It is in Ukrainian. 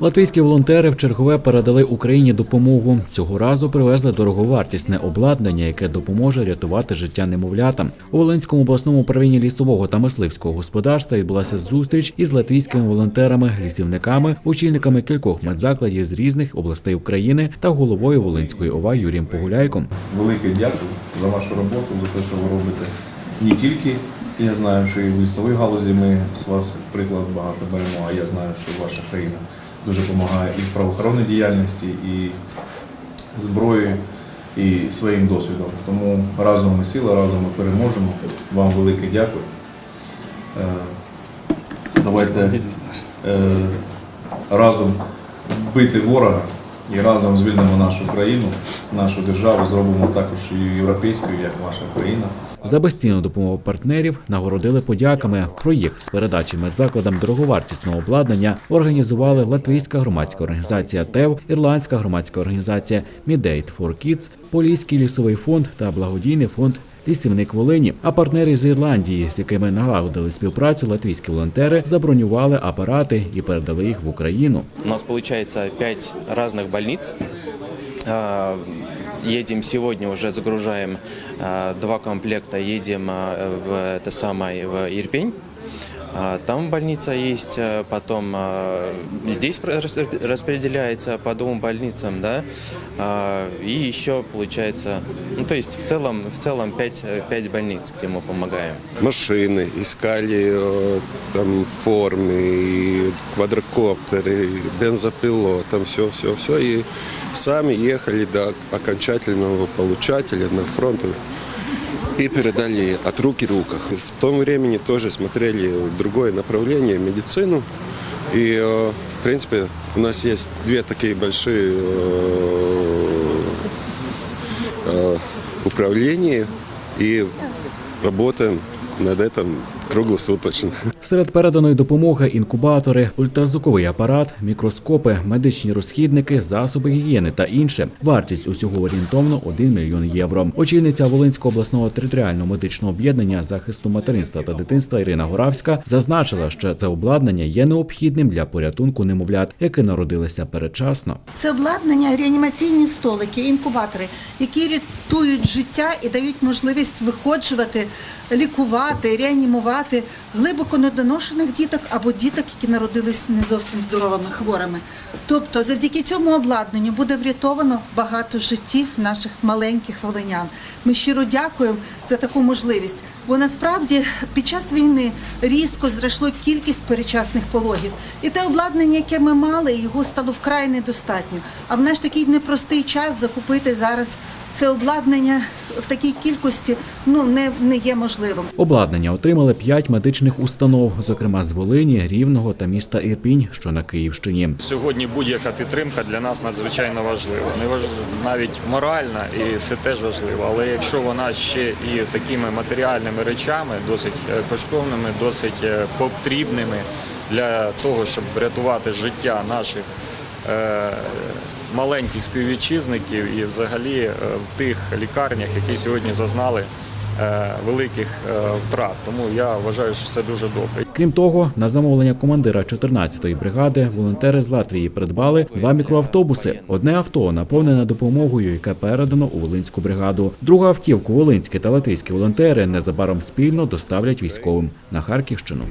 Латвійські волонтери в чергове передали Україні допомогу. Цього разу привезли дороговартісне обладнання, яке допоможе рятувати життя немовлятам. У Волинському обласному управлінні лісового та мисливського господарства відбулася зустріч із латвійськими волонтерами, лісівниками, очільниками кількох медзакладів з різних областей України та головою Волинської ОВА Юрієм Погуляйком. Велике дякую за вашу роботу, за те, що ви робите. Не тільки я знаю, що і в лісовій галузі ми з вас приклад багато беремо, а я знаю, що ваша країна дуже допомагає і в правоохоронній діяльності, і зброєю, і своїм досвідом. Тому разом ми сила, разом ми переможемо. Вам велике дякую. Е, Давайте е, разом бити ворога і разом звільнимо нашу країну, нашу державу, зробимо також і європейською, як ваша країна. За безцінну допомогу партнерів нагородили подяками. Проєкт з передачі медзакладам дороговартісного обладнання організували Латвійська громадська організація ТЕВ, Ірландська громадська організація for Kids, Поліський лісовий фонд та благодійний фонд. Лісівник Волині, а партнери з Ірландії, з якими налагодили співпрацю, латвійські волонтери забронювали апарати і передали їх в Україну. У нас виходить пять різних больниц. А, Едем сегодня, уже загружаем два комплекта, едем в это самое в Ирпень. А, Там больница есть, а, потом а, здесь распределяется по двум больницам, да, и еще получается, ну то есть в целом в целом пять, э, пять больниц, где мы помогаем. машины, искали э, там формы, квадрокоптеры, и бензопилот, там все, все, все. И сами ехали до окончательного получателя на фронт и передали от руки руках. В том времени тоже смотрели другое направление, медицину. И, э, в принципе, у нас есть две такие большие э, э, управления и работаем над этим круглосуточно. Серед переданої допомоги інкубатори, ультразвуковий апарат, мікроскопи, медичні розхідники, засоби гігієни та інше. Вартість усього орієнтовно 1 мільйон євро. Очільниця Волинського обласного територіального медичного об'єднання захисту материнства та дитинства Ірина Горавська зазначила, що це обладнання є необхідним для порятунку немовлят, які народилися передчасно. Це обладнання, реанімаційні столики, інкубатори, які рятують життя і дають можливість виходжувати, лікувати, реанімувати глибоко недоношених діток або діток, які народились не зовсім здоровими хворими. Тобто, завдяки цьому обладнанню буде врятовано багато життів наших маленьких волинян. Ми щиро дякуємо за таку можливість. Бо насправді під час війни різко зросло кількість перечасних пологів, і те обладнання, яке ми мали, його стало вкрай недостатньо. А в наш такий непростий час закупити зараз це обладнання в такій кількості ну не, не є можливим. Обладнання отримали п'ять медичних установ, зокрема з Волині, Рівного та міста Ірпінь, що на Київщині. Сьогодні будь-яка підтримка для нас надзвичайно важлива. Не важ... навіть моральна, і це теж важливо. Але якщо вона ще і такими матеріальними речами, досить е, коштовними, досить е, потрібними для того, щоб врятувати життя наших маленьких співвітчизників і взагалі е, в тих лікарнях, які сьогодні зазнали е, великих е, втрат. Тому я вважаю, що це дуже добре. Крім того, на замовлення командира 14-ї бригади волонтери з Латвії придбали два мікроавтобуси. Одне авто наповнене допомогою, яке передано у Волинську бригаду. Другу автівку волинські та латвійські волонтери незабаром спільно доставлять військовим на Харківщину.